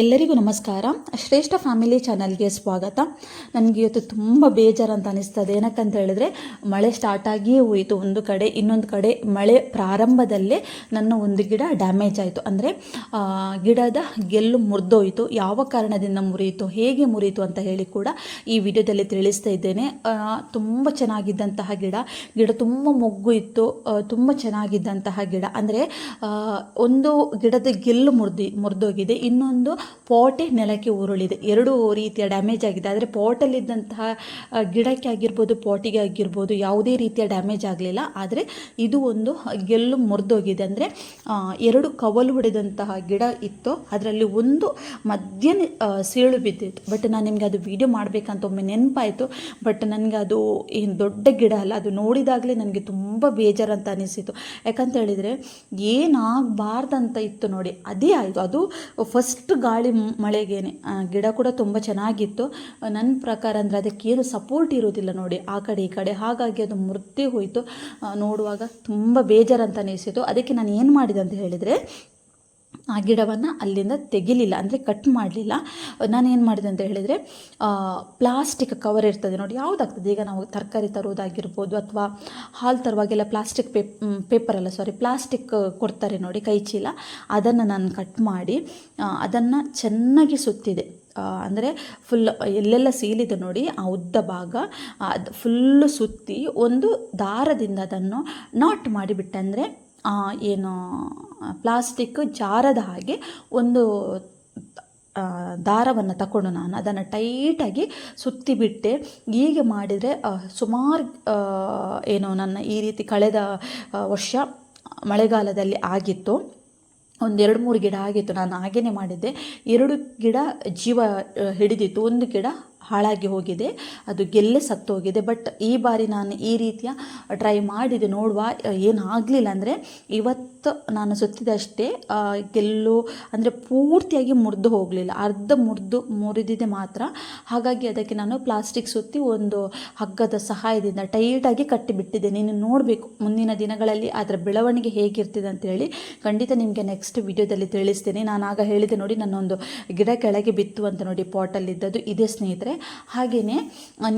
ಎಲ್ಲರಿಗೂ ನಮಸ್ಕಾರ. ಶ್ರೇಷ್ಠ ಫ್ಯಾಮಿಲಿ ಚಾನಲ್ಗೆ ಸ್ವಾಗತ. ನನಗೆ ಇವತ್ತು ತುಂಬ ಬೇಜಾರು ಅಂತ ಅನಿಸ್ತದೆ. ಏನಕ್ಕಂತ ಹೇಳಿದ್ರೆ, ಮಳೆ ಸ್ಟಾರ್ಟ್ ಆಗಿಯೇ ಹೋಯಿತು. ಒಂದು ಕಡೆ, ಇನ್ನೊಂದು ಕಡೆ ಮಳೆ ಪ್ರಾರಂಭದಲ್ಲೇ ನನ್ನ ಒಂದು ಗಿಡ ಡ್ಯಾಮೇಜ್ ಆಯಿತು. ಅಂದರೆ ಗಿಡದ ಗೆಲ್ಲು ಮುರಿದೋಯಿತು. ಯಾವ ಕಾರಣದಿಂದ ಮುರಿಯಿತು, ಹೇಗೆ ಮುರಿಯಿತು ಅಂತ ಹೇಳಿ ಕೂಡ ಈ ವಿಡಿಯೋದಲ್ಲಿ ತಿಳಿಸ್ತಾ ಇದ್ದೇನೆ. ತುಂಬ ಚೆನ್ನಾಗಿದ್ದಂತಹ ಗಿಡ ಗಿಡ ತುಂಬ ಮೊಗ್ಗು ಇತ್ತು ತುಂಬ ಚೆನ್ನಾಗಿದ್ದಂತಹ ಗಿಡ. ಅಂದರೆ ಒಂದು ಗಿಡದ ಗೆಲ್ಲು ಮುರಿದಿ, ಮುರಿದೋಗಿದೆ. ಇನ್ನೊಂದು ಪಾಟೇ ನೆಲಕ್ಕೆ ಉರುಳಿದೆ. ಎರಡು ರೀತಿಯ ಡ್ಯಾಮೇಜ್ ಆಗಿದೆ. ಆದರೆ ಪಾಟಲ್ಲಿದ್ದಂತಹ ಗಿಡಕ್ಕೆ ಆಗಿರ್ಬೋದು, ಪಾಟಿಗೆ ಆಗಿರ್ಬೋದು ಯಾವುದೇ ರೀತಿಯ ಡ್ಯಾಮೇಜ್ ಆಗಲಿಲ್ಲ. ಆದರೆ ಇದು ಒಂದು ಗೆಲ್ಲು ಮುರಿದೋಗಿದೆ. ಅಂದರೆ ಎರಡು ಕವಲು ಹೊಡೆದಂತಹ ಗಿಡ ಇತ್ತು. ಅದರಲ್ಲಿ ಒಂದು ಮಧ್ಯ ಸೀಳು ಬಿದ್ದಿತ್ತು. ಬಟ್ ನಾನು ನಿಮಗೆ ಅದು ವಿಡಿಯೋ ಮಾಡಬೇಕಂತ ಒಮ್ಮೆ ನೆನಪಾಯಿತು. ಬಟ್ ನನಗೆ ಅದು ಏನು ದೊಡ್ಡ ಗಿಡ ಅಲ್ಲ, ಅದು ನೋಡಿದಾಗಲೇ ನನಗೆ ತುಂಬ ಬೇಜಾರಂತ ಅನಿಸಿತು. ಯಾಕಂತ ಹೇಳಿದರೆ ಏನಾಗಬಾರ್ದಂತ ಇತ್ತು ನೋಡಿ. ಅದೇ ಆಯಿತು. ಅದು ಫಸ್ಟ್ ಗಾಳಿ ಮಳೆಗೇನೆ. ಗಿಡ ಕೂಡ ತುಂಬ ಚೆನ್ನಾಗಿತ್ತು. ನನ್ನ ಪ್ರಕಾರ ಅಂದರೆ ಅದಕ್ಕೇನು ಸಪೋರ್ಟ್ ಇರೋದಿಲ್ಲ ನೋಡಿ, ಆ ಕಡೆ ಈ ಕಡೆ. ಹಾಗಾಗಿ ಅದು ಮುರಿದೇ ಹೋಯಿತು. ನೋಡುವಾಗ ತುಂಬ ಬೇಜಾರಂತ ಅನಿಸಿತು ಅದಕ್ಕೆ ನಾನು ಏನು ಮಾಡಿದೆ ಅಂತ ಹೇಳಿದರೆ ಆ ಗಿಡವನ್ನು ಅಲ್ಲಿಂದ ತೆಗಿಲಿಲ್ಲ, ಅಂದರೆ ಕಟ್ ಮಾಡಲಿಲ್ಲ. ನಾನು ಏನು ಮಾಡಿದೆ ಅಂತ ಹೇಳಿದರೆ ಪ್ಲಾಸ್ಟಿಕ್ ಕವರ್ ಇರ್ತದೆ ನೋಡಿ, ಯಾವುದಾಗ್ತದೆ? ಈಗ ನಾವು ತರಕಾರಿ ತರುವುದಾಗಿರ್ಬೋದು ಅಥವಾ ಹಾಲು ತರುವಾಗೆಲ್ಲ ಪ್ಲಾಸ್ಟಿಕ್ ಪೇಪ್ ಅಲ್ಲ ಸಾರಿ ಪ್ಲಾಸ್ಟಿಕ್ ಕೊಡ್ತಾರೆ ನೋಡಿ ಕೈ ಚೀಲ ಅದನ್ನು ನಾನು ಕಟ್ ಮಾಡಿ ಅದನ್ನು ಚೆನ್ನಾಗಿ ಸುತ್ತಿದೆ. ಅಂದರೆ ಫುಲ್ ಎಲ್ಲೆಲ್ಲ ಸೀಲಿದೆ ನೋಡಿ, ಆ ಉದ್ದ ಭಾಗ ಅದು ಫುಲ್ಲು ಸುತ್ತಿ ಒಂದು ದಾರದಿಂದ ಅದನ್ನು ನಾಟ್ ಮಾಡಿಬಿಟ್ಟೆ, ಅಂದರೆ ಏನು ಪ್ಲಾಸ್ಟಿಕ್ ಜಾರದ ಹಾಗೆ ಒಂದು ದಾರವನ್ನು ತಗೊಂಡು ನಾನು ಅದನ್ನು ಟೈಟಾಗಿ ಸುತ್ತಿಬಿಟ್ಟೆ ಹೀಗೆ ಮಾಡಿದರೆ ಸುಮಾರು ಏನು, ನನ್ನ ಈ ರೀತಿ ಕಳೆದ ವರ್ಷ ಮಳೆಗಾಲದಲ್ಲಿ ಆಗಿತ್ತು. ಒಂದು ಎರಡು ಮೂರು ಗಿಡ ಆಗಿತ್ತು. ನಾನು ಹಾಗೇನೆ ಮಾಡಿದ್ದೆ. ಎರಡು ಗಿಡ ಜೀವ ಹಿಡಿದಿತ್ತು. ಒಂದು ಗಿಡ ಹಾಳಾಗಿ ಹೋಗಿದೆ, ಅದು ಗೆಲ್ಲೆ ಸತ್ತೋಗಿದೆ. ಬಟ್ ಈ ಬಾರಿ ನಾನು ಈ ರೀತಿಯ ಟ್ರೈ ಮಾಡಿದೆ, ನೋಡುವ ಏನಾಗಲಿಲ್ಲ ಅಂದರೆ ಇವತ್ತು ನಾನು ಸುತ್ತಿದಷ್ಟೇ ಗೆಲ್ಲು ಅಂದರೆ ಪೂರ್ತಿಯಾಗಿ ಮುರಿದು ಹೋಗಲಿಲ್ಲ. ಅರ್ಧ ಮುರಿದು ಮುರಿದಿದೆ ಮಾತ್ರ. ಹಾಗಾಗಿ ಅದಕ್ಕೆ ನಾನು ಪ್ಲಾಸ್ಟಿಕ್ ಸುತ್ತಿ ಒಂದು ಹಗ್ಗದ ಸಹಾಯದಿಂದ ಟೈಟಾಗಿ ಕಟ್ಟಿಬಿಟ್ಟಿದ್ದೆ ನೀನು ನೋಡಬೇಕು ಮುಂದಿನ ದಿನಗಳಲ್ಲಿ ಅದರ ಬೆಳವಣಿಗೆ ಹೇಗಿರ್ತಿದೆ ಅಂತೇಳಿ ಖಂಡಿತ ನಿಮಗೆ ನೆಕ್ಸ್ಟ್ ವಿಡಿಯೋದಲ್ಲಿ ತಿಳಿಸ್ತೇನೆ. ನಾನು ಆಗ ಹೇಳಿದೆ ನೋಡಿ, ನನ್ನೊಂದು ಗಿಡ ಕೆಳಗೆ ಬಿತ್ತು ಅಂತ ನೋಡಿ ಪಾಟಲ್ಲಿದ್ದದ್ದು ಇದೇ ಸ್ನೇಹಿತರೆ ಹಾಗೆಯೇ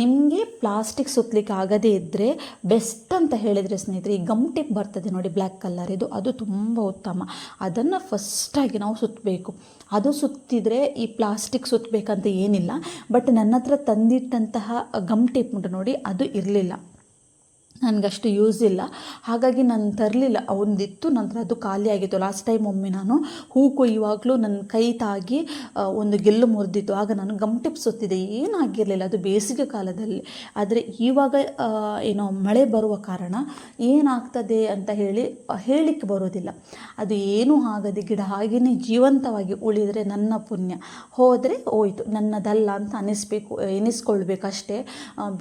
ನಿಮಗೆ ಪ್ಲಾಸ್ಟಿಕ್ ಸುತ್ತಲಿಕ್ಕೆ ಆಗದೇ ಇದ್ದರೆ ಬೆಸ್ಟ್ ಅಂತ ಹೇಳಿದರೆ ಸ್ನೇಹಿತರೆ, ಈ ಗಮ್ ಟಿಪ್ ಬರ್ತದೆ ನೋಡಿ ಬ್ಲ್ಯಾಕ್ ಕಲರ್ ಇದು. ಅದು ತುಂಬ ಉತ್ತಮ. ಅದನ್ನು ಫಸ್ಟಾಗಿ ನಾವು ಸುತ್ತಬೇಕು ಅದು ಸುತ್ತಿದರೆ ಈ ಪ್ಲಾಸ್ಟಿಕ್ ಸುತ್ತಬೇಕಂತ ಏನಿಲ್ಲ. ಬಟ್ ನನ್ನ ಹತ್ರ ತಂದಿಟ್ಟಂತಹ ಗಮ್ ಟೇಪ್ ಉಂಟು ನೋಡಿ, ಅದು ಇರಲಿಲ್ಲ. ನನಗಷ್ಟು ಯೂಸ್ ಇಲ್ಲ. ಹಾಗಾಗಿ ನಾನು ತರಲಿಲ್ಲ. ಒಂದಿತ್ತು ನಂತರ ಅದು ಖಾಲಿ ಆಗಿತ್ತು. ಲಾಸ್ಟ್ ಟೈಮ್ ಒಮ್ಮೆ ನಾನು ಹೂ ಕೊಯ್ಯುವಾಗಲೂ ನನ್ನ ಕೈ ತಾಗಿ ಒಂದು ಗೆಲ್ಲು ಮುರಿದಿತ್ತು. ಆಗ ನಾನು ಗಮ್ ಟಿಪ್ ಸುತ್ತಿದೆ ಏನಾಗಿರಲಿಲ್ಲ. ಅದು ಬೇಸಿಗೆ ಕಾಲದಲ್ಲಿ. ಆದರೆ ಇವಾಗ ಏನೋ ಮಳೆ ಬರುವ ಕಾರಣ ಏನಾಗ್ತದೆ ಅಂತ ಹೇಳಿ, ಹೇಳಲಿಕ್ಕೆ ಬರೋದಿಲ್ಲ. ಅದು ಏನೂ ಆಗದೆ ಗಿಡ ಹಾಗೆಯೇ ಜೀವಂತವಾಗಿ ಉಳಿದರೆ ನನ್ನ ಪುಣ್ಯ. ಹೋದರೆ ಹೋಯಿತು. ನನ್ನದಲ್ಲ ಅಂತ ಅನಿಸ್ಬೇಕು, ಎನಿಸ್ಕೊಳ್ಬೇಕಷ್ಟೇ.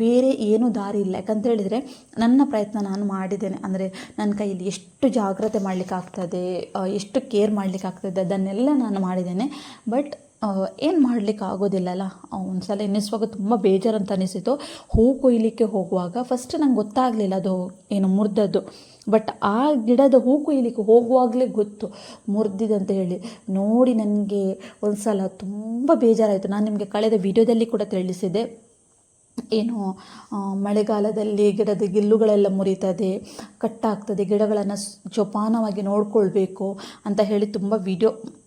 ಬೇರೆ ಏನೂ ದಾರಿ ಇಲ್ಲ. ಯಾಕಂತ ಹೇಳಿದರೆ ನನ್ನ ಪ್ರಯತ್ನ ನಾನು ಮಾಡಿದ್ದೇನೆ. ಅಂದರೆ ನನ್ನ ಕೈಯಲ್ಲಿ ಎಷ್ಟು ಜಾಗ್ರತೆ ಮಾಡಲಿಕ್ಕಾಗ್ತದೆ ಎಷ್ಟು ಕೇರ್ ಮಾಡಲಿಕ್ಕಾಗ್ತದೆ ಅದನ್ನೆಲ್ಲ ನಾನು ಮಾಡಿದ್ದೇನೆ. ಬಟ್ ಏನು ಮಾಡಲಿಕ್ಕೆ ಆಗೋದಿಲ್ಲಲ್ಲ ಒಂದು ಸಲ ಎನ್ನಿಸುವಾಗ ತುಂಬ ಬೇಜಾರು ಅಂತ ಅನಿಸಿತು. ಹೂ ಕೊಯ್ಲಿಕ್ಕೆ ಹೋಗುವಾಗ ಫಸ್ಟ್ ನಂಗೆ ಗೊತ್ತಾಗಲಿಲ್ಲ ಅದು ಏನು ಮುರಿದದ್ದು. ಬಟ್ ಆ ಗಿಡದ ಹೂ ಕೊಯ್ಲಿಕ್ಕೆ ಹೋಗುವಾಗಲೇ ಗೊತ್ತು. ಮುರಿದಿದೆ ಅಂತ ಹೇಳಿ. ನೋಡಿ ನನಗೆ ಒಂದು ಸಲ ತುಂಬ ಬೇಜಾರಾಯಿತು. ನಾನು ನಿಮಗೆ ಕಳೆದ ವಿಡಿಯೋದಲ್ಲಿ ಕೂಡ ತಿಳಿಸಿದೆ. ಏನು ಮಳೆಗಾಲದಲ್ಲಿ ಗಿಡದ ಗಿಲ್ಲುಗಳೆಲ್ಲ ಮುರಿತದೆ ಕಟ್ಟಾಗ್ತದೆ ಗಿಡಗಳನ್ನು ಜೋಪಾನವಾಗಿ ನೋಡ್ಕೊಳ್ಬೇಕು ಅಂತ ಹೇಳಿ ತುಂಬ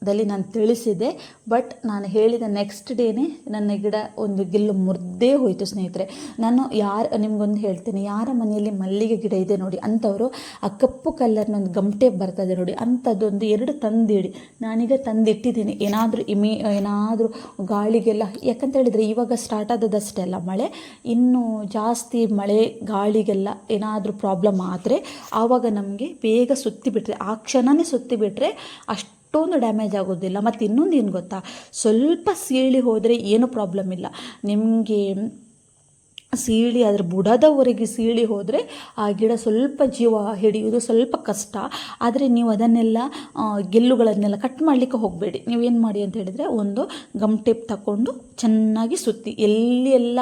ವಿಡಿಯೋದಲ್ಲಿ ನಾನು ತಿಳಿಸಿದೆ ಬಟ್ ನಾನು ಹೇಳಿದ ನೆಕ್ಸ್ಟ್ ಡೇನೇ ನನ್ನ ಗಿಡ ಒಂದು ಗಿಲ್ಲು ಮುರಿದೇ ಹೋಯಿತು ಸ್ನೇಹಿತರೆ. ನಾನು ಯಾರು, ನಿಮಗೊಂದು ಹೇಳ್ತೇನೆ, ಯಾರ ಮನೆಯಲ್ಲಿ ಮಲ್ಲಿಗೆ ಗಿಡ ಇದೆ ನೋಡಿ, ಅಂಥವರು ಆ ಕಪ್ಪು ಕಲ್ಲರ್ನ ಒಂದು ಗಮಟೆ ಬರ್ತದೆ ನೋಡಿ, ಅಂಥದ್ದೊಂದು ಎರಡು ತಂದಿಡಿ. ನಾನೀಗ ತಂದಿಟ್ಟಿದ್ದೀನಿ. ಏನಾದರೂ ಇಮಿ, ಏನಾದರೂ ಗಾಳಿಗೆಲ್ಲ, ಯಾಕಂತ ಹೇಳಿದರೆ ಇವಾಗ ಸ್ಟಾರ್ಟ್ ಆದದಷ್ಟೇ ಅಲ್ಲ ಮಳೆ. ಇನ್ನೂ ಜಾಸ್ತಿ ಮಳೆ, ಗಾಳಿಗೆಲ್ಲ ಏನಾದರೂ ಪ್ರಾಬ್ಲಮ್ ಆದರೆ ಆವಾಗ ನಮಗೆ ಬೇಗ ಸುತ್ತಿ ಬಿಟ್ಟರೆ ಆ ಕ್ಷಣವೇ ಸುತ್ತಿ ಬಿಟ್ಟರೆ ಅಷ್ಟೊಂದು ಡ್ಯಾಮೇಜ್ ಆಗೋದಿಲ್ಲ. ಮತ್ತು ಇನ್ನೊಂದು ಏನು ಗೊತ್ತಾ? ಸ್ವಲ್ಪ ಸೀಳಿ ಹೋದರೆ ಏನು ಪ್ರಾಬ್ಲಮ್ ಇಲ್ಲ. ನಿಮಗೆ ಸೀಳಿ ಅದರ ಬುಡದವರೆಗೆ ಸೀಳಿ ಹೋದರೆ ಆ ಗಿಡ ಸ್ವಲ್ಪ ಜೀವ ಹಿಡಿಯೋದು ಸ್ವಲ್ಪ ಕಷ್ಟ. ಆದರೆ ನೀವು ಅದನ್ನೆಲ್ಲ ಗೆಲ್ಲುಗಳನ್ನೆಲ್ಲ ಕಟ್ ಮಾಡಲಿಕ್ಕೆ ಹೋಗಬೇಡಿ. ನೀವೇನು ಮಾಡಿ ಅಂತ ಹೇಳಿದರೆ ಒಂದು ಗಮ್ ಟೇಪ್ ತಗೊಂಡು ಚೆನ್ನಾಗಿ ಸುತ್ತಿ. ಎಲ್ಲಿ ಎಲ್ಲ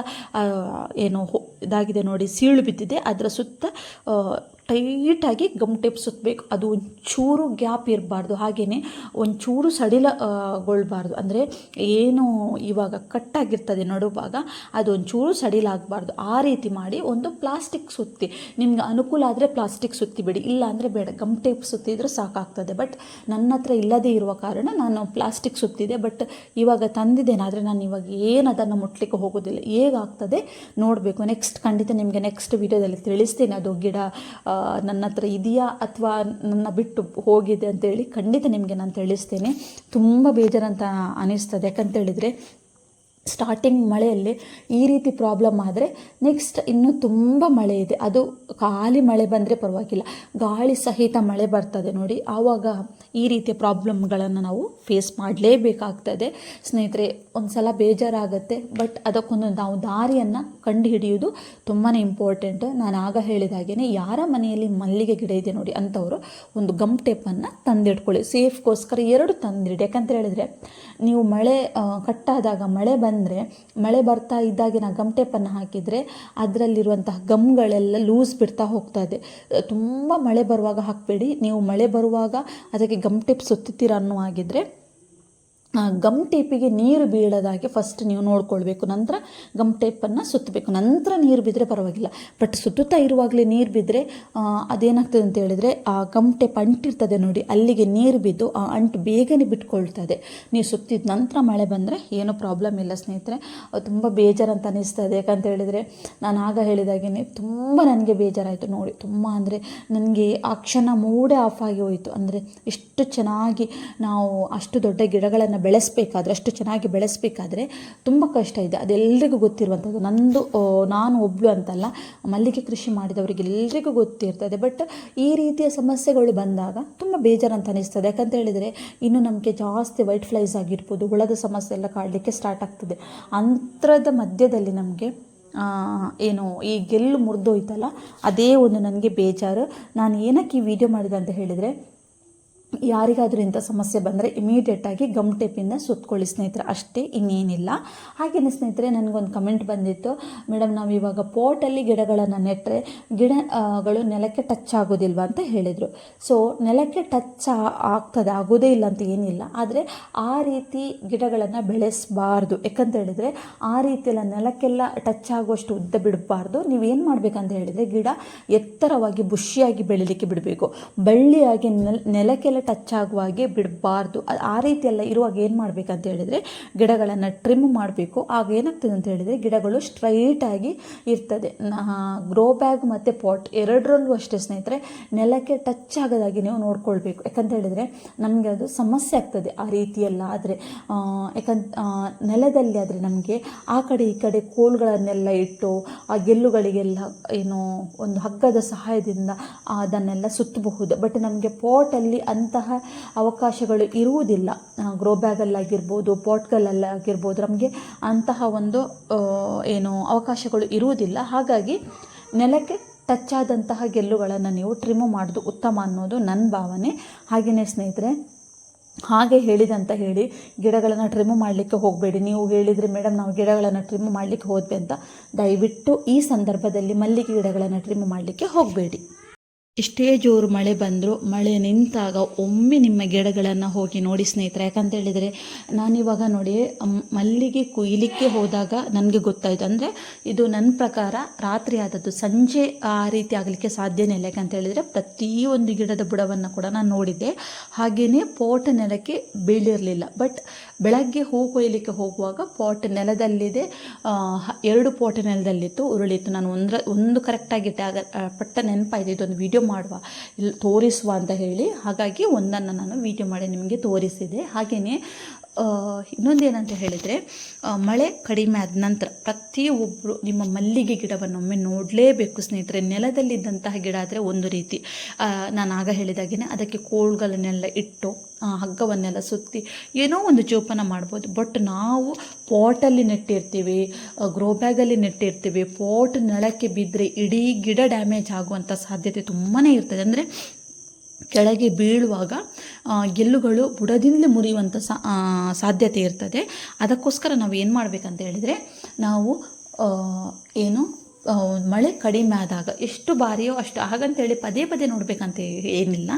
ಏನು ಇದಾಗಿದೆ ನೋಡಿ, ಸೀಳು ಬಿದ್ದಿದೆ. ಅದರ ಸುತ್ತ ಟೈಟಾಗಿ ಗಮ್ ಟೇಪ್ ಸುತ್ತಬೇಕು ಅದು ಒಂಚೂರು ಗ್ಯಾಪ್ ಇರಬಾರ್ದು. ಹಾಗೆಯೇ ಒಂಚೂರು ಸಡಿಲಗೊಳ್ಬಾರ್ದು. ಅಂದರೆ ಏನು ಇವಾಗ ಕಟ್ಟಾಗಿರ್ತದೆ ನಡುವಾಗ, ಅದು ಒಂಚೂರು ಸಡಿಲಾಗಬಾರ್ದು. ಆ ರೀತಿ ಮಾಡಿ ಒಂದು ಪ್ಲಾಸ್ಟಿಕ್ ಸುತ್ತಿ. ನಿಮ್ಗೆ ಅನುಕೂಲ ಆದರೆ ಪ್ಲಾಸ್ಟಿಕ್ ಸುತ್ತಿ ಬಿಡಿ ಇಲ್ಲ ಅಂದರೆ ಬೇಡ. ಗಮ್ ಟೇಪ್ ಸುತ್ತಿದ್ರೆ ಸಾಕಾಗ್ತದೆ. ಬಟ್ ನನ್ನ ಹತ್ರ ಇಲ್ಲದೇ ಇರುವ ಕಾರಣ ನಾನು ಪ್ಲಾಸ್ಟಿಕ್ ಸುತ್ತಿದೆ. ಬಟ್ ಇವಾಗ ತಂದಿದ್ದೇನೆ ಆದರೆ ನಾನು ಇವಾಗ ಏನು ಅದನ್ನು ಮುಟ್ಲಿಕ್ಕೆ ಹೋಗೋದಿಲ್ಲ. ಹೇಗಾಗ್ತದೆ ನೋಡಬೇಕು. ನೆಕ್ಸ್ಟ್ ಖಂಡಿತ ನಿಮಗೆ ನೆಕ್ಸ್ಟ್ ವಿಡಿಯೋದಲ್ಲಿ ತಿಳಿಸ್ತೇನೆ. ಅದು ಗಿಡ ನನ್ನ ಹತ್ರ ಇದೆಯಾ ಅಥವಾ ನನ್ನ ಬಿಟ್ಟು ಹೋಗಿದೆ ಅಂತೇಳಿ ಖಂಡಿತ ನಿಮಗೆ ನಾನು ತಿಳಿಸ್ತೇನೆ. ತುಂಬ ಬೇಜಾರಂತ ಅನ್ನಿಸ್ತದೆ ಯಾಕಂತೇಳಿದರೆ ಸ್ಟಾರ್ಟಿಂಗ್ ಮಳೆಯಲ್ಲಿ ಈ ರೀತಿ ಪ್ರಾಬ್ಲಮ್ ಆದರೆ ನೆಕ್ಸ್ಟ್ ಇನ್ನೂ ತುಂಬ ಮಳೆ ಇದೆ. ಅದು ಖಾಲಿ ಮಳೆ ಬಂದರೆ ಪರವಾಗಿಲ್ಲ. ಗಾಳಿ ಸಹಿತ ಮಳೆ ಬರ್ತದೆ ನೋಡಿ. ಆವಾಗ ಈ ರೀತಿಯ ಪ್ರಾಬ್ಲಮ್ಗಳನ್ನು ನಾವು ಫೇಸ್ ಮಾಡಲೇಬೇಕಾಗ್ತದೆ. ಸ್ನೇಹಿತರೆ ಒಂದು ಸಲ ಬೇಜಾರಾಗುತ್ತೆ ಬಟ್ ಅದಕ್ಕೊಂದು ನಾವು ದಾರಿಯನ್ನು ಕಂಡು ಹಿಡಿಯೋದು ತುಂಬಾ ಇಂಪಾರ್ಟೆಂಟ್ ನಾನು ಆಗ ಹೇಳಿದ ಹಾಗೆಯೇ ಯಾರ ಮನೆಯಲ್ಲಿ ಮಲ್ಲಿಗೆ ಗಿಡ ಇದೆ ನೋಡಿ ಅಂಥವರು ಒಂದು ಗಮ್ ಟೇಪನ್ನು ತಂದಿಟ್ಕೊಳ್ಳಿ. ಸೇಫ್ಗೋಸ್ಕರ ಎರಡು ತಂದಿಡಿ. ಯಾಕಂತ ಹೇಳಿದರೆ, ನೀವು ಮಳೆ ಕಟ್ಟಾದಾಗ ಮಳೆ ಬಂದರೆ ಮಳೆ ಬರ್ತಾ ಇದ್ದಾಗಿನ ಗಮ್ ಟೇಪನ್ನು ಹಾಕಿದರೆ ಅದರಲ್ಲಿರುವಂತಹ ಗಮ್ಗಳೆಲ್ಲ ಲೂಸ್ ಬಿಡ್ತಾ ಹೋಗ್ತಾ ಇದೆ. ತುಂಬ ಮಳೆ ಬರುವಾಗ ಹಾಕಬೇಡಿ. ನೀವು ಮಳೆ ಬರುವಾಗ ಅದಕ್ಕೆ ಗಮ್ ಟೇಪ್ ಸುತ್ತುತ್ತೀರ ಅನ್ನೋ ಹಾಗಿದ್ರೆ ಗಮ್ ಟೇಪಿಗೆ ನೀರು ಬೀಳದಾಗೆ ಫಸ್ಟ್ ನೀವು ನೋಡ್ಕೊಳ್ಬೇಕು. ನಂತರ ಗಮ್ ಟೇಪನ್ನು ಸುತ್ತಬೇಕು. ನಂತರ ನೀರು ಬಿದ್ದರೆ ಪರವಾಗಿಲ್ಲ. ಬಟ್ ಸುತ್ತುತ್ತಾ ಇರುವಾಗಲೇ ನೀರು ಬಿದ್ದರೆ ಅದೇನಾಗ್ತದೆ ಅಂತ ಹೇಳಿದರೆ, ಆ ಗಮ್ ಟೇಪ್ ಅಂಟಿರ್ತದೆ ನೋಡಿ, ಅಲ್ಲಿಗೆ ನೀರು ಬಿದ್ದು ಆ ಅಂಟು ಬೇಗನೆ ಬಿಟ್ಕೊಳ್ತದೆ. ನೀವು ಸುತ್ತಿದ ನಂತರ ಮಳೆ ಬಂದರೆ ಏನೂ ಪ್ರಾಬ್ಲಮ್ ಇಲ್ಲ ಸ್ನೇಹಿತರೆ. ಅದು ತುಂಬ ಬೇಜಾರಂತ ಅನಿಸ್ತದೆ. ಯಾಕಂತ ಹೇಳಿದರೆ, ನಾನು ಆಗ ಹೇಳಿದಾಗೇ ತುಂಬ ನನಗೆ ಬೇಜಾರಾಯಿತು. ನೋಡಿ, ತುಂಬ ಅಂದರೆ ನನಗೆ ಆ ಕ್ಷಣ ಮೂಡೇ ಆಫ್ ಆಗಿ ಹೋಯಿತು. ಅಂದರೆ ಎಷ್ಟು ಚೆನ್ನಾಗಿ ನಾವು ಅಷ್ಟು ದೊಡ್ಡ ಗಿಡಗಳನ್ನು ಬೆಳೆಸಬೇಕಾದ್ರೆ, ಅಷ್ಟು ಚೆನ್ನಾಗಿ ಬೆಳೆಸಬೇಕಾದ್ರೆ ತುಂಬ ಕಷ್ಟ ಇದೆ. ಅದೆಲ್ಲರಿಗೂ ಗೊತ್ತಿರುವಂಥದ್ದು. ನಂದು ನಾನು ಒಬ್ಳು ಅಂತಲ್ಲ, ಮಲ್ಲಿಗೆ ಕೃಷಿ ಮಾಡಿದವರಿಗೆಲ್ಲರಿಗೂ ಗೊತ್ತಿರ್ತದೆ. ಬಟ್ ಈ ರೀತಿಯ ಸಮಸ್ಯೆಗಳು ಬಂದಾಗ ತುಂಬ ಬೇಜಾರಂತ ಅನಿಸ್ತದೆ. ಯಾಕಂತ ಹೇಳಿದರೆ, ಇನ್ನು ನಮಗೆ ಜಾಸ್ತಿ ವೈಟ್ ಫ್ಲೈಸ್ ಆಗಿರ್ಬೋದು, ಹುಳದ ಸಮಸ್ಯೆ ಎಲ್ಲ ಕಾಡಲಿಕ್ಕೆ ಸ್ಟಾರ್ಟ್ ಆಗ್ತದೆ. ಅಂತರದ ಮಧ್ಯದಲ್ಲಿ ನಮಗೆ ಏನು ಈ ಗೆಲ್ಲು ಮುರಿದೋಯ್ತಲ್ಲ, ಅದೇ ಒಂದು ನನಗೆ ಬೇಜಾರು. ನಾನು ಏನಕ್ಕೆ ಈ ವಿಡಿಯೋ ಮಾಡಿದೆ ಅಂತ ಹೇಳಿದರೆ ಯಾರಿಗಾದರೂ ಇಂಥ ಸಮಸ್ಯೆ ಬಂದರೆ ಇಮಿಡಿಯೇಟಾಗಿ ಗಮ್ ಟೇಪಿಂದ ಸುತ್ತಕೊಳ್ಳಿ ಸ್ನೇಹಿತರೆ. ಅಷ್ಟೇ ಇನ್ನೇನಿಲ್ಲ. ಹಾಗೆಯೇ ಸ್ನೇಹಿತರೆ, ನನಗೊಂದು ಕಮೆಂಟ್ ಬಂದಿತ್ತು. ಮೇಡಮ್ ನಾವು ಇವಾಗ ಪೋಟಲ್ಲಿ ಗಿಡಗಳನ್ನು ನೆಟ್ಟರೆ ಗಿಡಗಳು ನೆಲಕ್ಕೆ ಟಚ್ ಆಗೋದಿಲ್ವ? ಅಂತ ಹೇಳಿದರು. ಸೊ ನೆಲಕ್ಕೆ ಟಚ್ ಆಗ್ತದೆ, ಆಗೋದೇ ಇಲ್ಲ ಅಂತ ಏನಿಲ್ಲ. ಆದರೆ ಆ ರೀತಿ ಗಿಡಗಳನ್ನು ಬೆಳೆಸಬಾರ್ದು. ಯಾಕಂತ ಹೇಳಿದರೆ ಆ ರೀತಿಯೆಲ್ಲ ನೆಲಕ್ಕೆಲ್ಲ ಟಚ್ ಆಗುವಷ್ಟು ಉದ್ದ ಬಿಡಬಾರ್ದು. ನೀವೇನು ಮಾಡಬೇಕಂತ ಹೇಳಿದರೆ ಗಿಡ ಎತ್ತರವಾಗಿ ಬುಷಿಯಾಗಿ ಬೆಳಿಲಿಕ್ಕೆ ಬಿಡಬೇಕು. ಬಳ್ಳಿಯಾಗಿ ನೆಲ, ನೆಲಕ್ಕೆಲ್ಲ ಟಚ್ ಆಗುವ ಹಾಗೆ ಬಿಡಬಾರ್ದು ಆ ರೀತಿ ಎಲ್ಲ ಇರುವಾಗ ಏನು ಮಾಡಬೇಕಂತ ಹೇಳಿದರೆ ಗಿಡಗಳನ್ನು ಟ್ರಿಮ್ ಮಾಡಬೇಕು. ಆಗ ಏನಾಗ್ತದೆ ಅಂತ ಹೇಳಿದರೆ ಗಿಡಗಳು ಸ್ಟ್ರೈಟಾಗಿ ಇರ್ತದೆ. ಗ್ರೋ ಬ್ಯಾಗ್ ಮತ್ತು ಪಾಟ್ ಎರಡರಲ್ಲೂ ಅಷ್ಟೇ ಸ್ನೇಹಿತರೆ, ನೆಲಕ್ಕೆ ಟಚ್ ಆಗೋದಾಗಿ ನೀವು ನೋಡ್ಕೊಳ್ಬೇಕು. ಯಾಕಂತ ಹೇಳಿದರೆ ನಮಗೆ ಅದು ಸಮಸ್ಯೆ ಆಗ್ತದೆ ಆ ರೀತಿಯೆಲ್ಲ. ಆದರೆ ಯಾಕಂತ ನೆಲದಲ್ಲಿ ಆದರೆ ನಮಗೆ ಆ ಕಡೆ ಈ ಕಡೆ ಕೋಲುಗಳನ್ನೆಲ್ಲ ಇಟ್ಟು, ಆ ಗೆಲ್ಲುಗಳಿಗೆಲ್ಲ ಏನು ಒಂದು ಹಗ್ಗದ ಸಹಾಯದಿಂದ ಅದನ್ನೆಲ್ಲ ಸುತ್ತಬಹುದು. ಬಟ್ ನಮಗೆ ಪಾಟಲ್ಲಿ ಅವಕಾಶಗಳು ಇರುವುದಿಲ್ಲ. ಗ್ರೋ ಬ್ಯಾಗಲ್ಲಾಗಿರ್ಬೋದು ಪಾಟ್ಗಳಲ್ಲಾಗಿರ್ಬೋದು ನಮಗೆ ಅಂತಹ ಒಂದು ಏನು ಅವಕಾಶಗಳು ಇರುವುದಿಲ್ಲ. ಹಾಗಾಗಿ ನೆಲಕ್ಕೆ ಟಚ್ ಆದಂತಹ ಗೆಲ್ಲುಗಳನ್ನು ನೀವು ಟ್ರಿಮ್ ಮಾಡೋದು ಉತ್ತಮ ಅನ್ನೋದು ನನ್ನ ಭಾವನೆ. ಹಾಗೆಯೇ ಸ್ನೇಹಿತರೆ, ಹಾಗೆ ಹೇಳಿದಂತ ಹೇಳಿ ಗಿಡಗಳನ್ನು ಟ್ರಿಮ್ ಮಾಡಲಿಕ್ಕೆ ಹೋಗಬೇಡಿ. ನೀವು ಹೇಳಿದರೆ ಮೇಡಮ್ ನಾವು ಗಿಡಗಳನ್ನು ಟ್ರಿಮ್ ಮಾಡಲಿಕ್ಕೆ ಹೋದ್ವಿ ಅಂತ ದಯವಿಟ್ಟು ಈ ಸಂದರ್ಭದಲ್ಲಿ ಮಲ್ಲಿಗೆ ಗಿಡಗಳನ್ನು ಟ್ರಿಮ್ ಮಾಡಲಿಕ್ಕೆ ಹೋಗಬೇಡಿ. ಎಷ್ಟೇ ಜೋರು ಮಳೆ ಬಂದರೂ ಮಳೆ ನಿಂತಾಗ ಒಮ್ಮೆ ನಿಮ್ಮ ಗಿಡಗಳನ್ನು ಹೋಗಿ ನೋಡಿ ಸ್ನೇಹಿತರೆ. ಯಾಕಂತ ಹೇಳಿದರೆ ನಾನಿವಾಗ ನೋಡಿ ಮಲ್ಲಿಗೆ ಕುಯ್ಲಿಕ್ಕೆ ಹೋದಾಗ ನನಗೆ ಗೊತ್ತಾಯಿತು. ಅಂದರೆ ಇದು ನನ್ನ ಪ್ರಕಾರ ರಾತ್ರಿ ಆದದ್ದು ಸಂಜೆ ಆ ರೀತಿ ಆಗಲಿಕ್ಕೆ ಸಾಧ್ಯನೇ ಇಲ್ಲ. ಯಾಕಂತ ಹೇಳಿದರೆ ಪ್ರತಿಯೊಂದು ಗಿಡದ ಬುಡವನ್ನು ಕೂಡ ನಾನು ನೋಡಿದ್ದೆ. ಹಾಗೆಯೇ ಪೋಟ್ ನೆಲಕ್ಕೆ ಬೀಳಿರಲಿಲ್ಲ. ಬಟ್ ಬೆಳಗ್ಗೆ ಹೂ ಕೊಯ್ಲಿಕ್ಕೆ ಹೋಗುವಾಗ ಪಾಟ್ ನೆಲದಲ್ಲಿದೆ. ಎರಡು ಪೋಟ್ ನೆಲದಲ್ಲಿತ್ತು ಉರುಳಿತ್ತು. ನಾನು ಒಂದರ ಒಂದು ಕರೆಕ್ಟಾಗಿಟ್ಟೆ ಆಗ ಆ, ಪಟ್ಟ ನೆನಪಾಯಿತು. ಇದೊಂದು ವಿಡಿಯೋ ಮಾಡುವ. ಇಲ್ಲಿ ತೋರಿಸುವ ಅಂತ ಹೇಳಿ. ಹಾಗಾಗಿ ಒಂದನ್ನು ನಾನು ವೀಡಿಯೋ ಮಾಡಿ ನಿಮಗೆ ತೋರಿಸಿದೆ. ಹಾಗೆಯೇ ಇನ್ನೊಂದೇನಂತ ಹೇಳಿದರೆ ಆ, ಮಳೆ ಕಡಿಮೆ ಆದ ನಂತರ ಪ್ರತಿಯೊಬ್ಬರು ನಿಮ್ಮ ಮಲ್ಲಿಗೆ ಗಿಡವನ್ನು ಒಮ್ಮೆ ನೋಡಲೇಬೇಕು ಸ್ನೇಹಿತರೆ. ನೆಲದಲ್ಲಿದ್ದಂತಹ ಗಿಡ ಆದರೆ ಒಂದು ರೀತಿ. ನಾನು ಆಗ ಹೇಳಿದಾಗೇ ಅದಕ್ಕೆ ಕೋಳುಗಳನ್ನೆಲ್ಲ ಇಟ್ಟು ಹಗ್ಗವನ್ನೆಲ್ಲ ಸುತ್ತಿ ಏನೋ ಒಂದು ಜೋಪಾನ ಮಾಡ್ಬೋದು. ಬಟ್ ನಾವು ಪಾಟಲ್ಲಿ ನೆಟ್ಟಿರ್ತೀವಿ ಗ್ರೋ ಬ್ಯಾಗಲ್ಲಿ ನೆಟ್ಟಿರ್ತೀವಿ. ಪಾಟ್ ನೆಲಕ್ಕೆ ಬಿದ್ದರೆ ಇಡೀ ಗಿಡ ಡ್ಯಾಮೇಜ್ ಆಗುವಂಥ ಸಾಧ್ಯತೆ ತುಂಬಾ ಇರ್ತದೆ. ಅಂದರೆ ಕೆಳಗೆ ಬೀಳುವಾಗ ಗೆಲ್ಲುಗಳು ಬುಡದಿಂದಲೇ ಮುರಿಯುವಂಥ ಸಾಧ್ಯತೆ ಇರ್ತದೆ. ಅದಕ್ಕೋಸ್ಕರ ನಾವು ಏನು ಮಾಡಬೇಕಂತ ಹೇಳಿದರೆ, ನಾವು ಏನು ಮಳೆ ಕಡಿಮೆ ಆದಾಗ, ಎಷ್ಟು ಬಾರಿಯೋ ಅಷ್ಟು, ಹಾಗಂತೇಳಿ ಪದೇ ಪದೇ ನೋಡಬೇಕಂತ ಏನಿಲ್ಲ.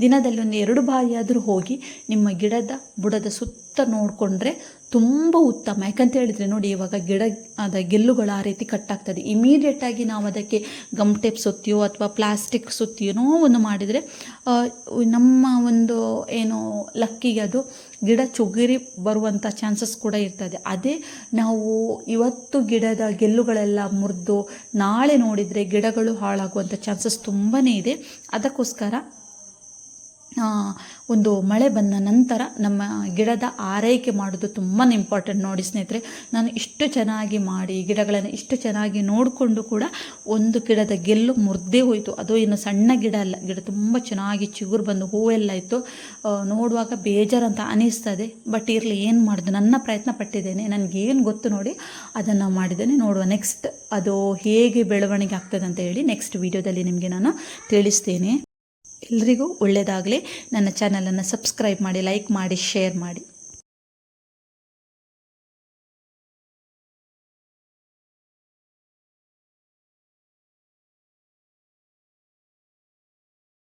ದಿನದಲ್ಲಿ ಒಂದು ಎರಡು ಬಾರಿಯಾದರೂ ಹೋಗಿ, ನಿಮ್ಮ ಗಿಡದ ಬುಡದ ಸುತ್ತ ನೋಡಿಕೊಂಡ್ರೆ ತುಂಬ ಉತ್ತಮ. ಯಾಕಂತ ಹೇಳಿದರೆ ನೋಡಿ, ಇವಾಗ ಗಿಡ, ಅದ ಗೆಲ್ಲುಗಳು ಆ ರೀತಿ ಕಟ್ಟಾಗ್ತದೆ. ಇಮಿಡಿಯೇಟಾಗಿ ನಾವು ಅದಕ್ಕೆ ಗಮ್ ಟೇಪ್ ಸುತ್ತಿಯೋ ಅಥವಾ ಪ್ಲಾಸ್ಟಿಕ್ ಸುತ್ತಿಯೋನೋ ಒಂದು ಮಾಡಿದರೆ ನಮ್ಮ ಒಂದು ಏನು ಲಕ್ಕಿಗೆ ಅದು ಗಿಡ ಚುಗುರಿ ಬರುವಂಥ ಚಾನ್ಸಸ್ ಕೂಡ ಇರ್ತದೆ. ಅದೇ ನಾವು ಇವತ್ತು ಗಿಡದ ಗೆಲ್ಲುಗಳೆಲ್ಲ ಮುರಿದು ನಾಳೆ ನೋಡಿದರೆ ಗಿಡಗಳು ಹಾಳಾಗುವಂಥ ಚಾನ್ಸಸ್ ತುಂಬಾ ಇದೆ. ಅದಕ್ಕೋಸ್ಕರ ಒಂದು ಮಳೆ ಬಂದ ನಂತರ ನಮ್ಮ ಗಿಡದ ಆರೈಕೆ ಮಾಡೋದು ತುಂಬಾ ಇಂಪಾರ್ಟೆಂಟ್ ನೋಡಿ ಸ್ನೇಹಿತರೆ. ನಾನು ಇಷ್ಟು ಚೆನ್ನಾಗಿ ಮಾಡಿ ಗಿಡಗಳನ್ನು ಇಷ್ಟು ಚೆನ್ನಾಗಿ ನೋಡಿಕೊಂಡು ಕೂಡ ಒಂದು ಗಿಡದ ಗೆಲ್ಲು ಮುರಿದೇ ಹೋಯಿತು. ಅದು ಇನ್ನು ಸಣ್ಣ ಗಿಡ ಅಲ್ಲ. ಗಿಡ ತುಂಬ ಚೆನ್ನಾಗಿ ಚಿಗುರು ಬಂದು ಹೂವೆಲ್ಲ ಇತ್ತು. ನೋಡುವಾಗ ಬೇಜಾರಂತ ಅನಿಸ್ತದೆ. ಬಟ್ ಇರಲಿ, ಏನು ಮಾಡೋದು? ನನ್ನ ಪ್ರಯತ್ನ ಪಟ್ಟಿದ್ದೇನೆ. ನನಗೇನು ಗೊತ್ತು ನೋಡಿ ಅದನ್ನು ಮಾಡಿದ್ದೇನೆ. ನೋಡುವ ನೆಕ್ಸ್ಟ್ ಅದು ಹೇಗೆ ಬೆಳವಣಿಗೆ ಆಗ್ತದೆ ಅಂತ ಹೇಳಿ ನೆಕ್ಸ್ಟ್ ವಿಡಿಯೋದಲ್ಲಿ ನಿಮಗೆ ನಾನು ತಿಳಿಸ್ತೇನೆ. ಎಲ್ರಿಗೂ ಒಳ್ಳೆಯದಾಗಲಿ ನನ್ನ ಚಾನಲನ್ನು ಸಬ್ಸ್ಕ್ರೈಬ್ ಮಾಡಿ ಲೈಕ್ ಮಾಡಿ ಶೇರ್ ಮಾಡಿ.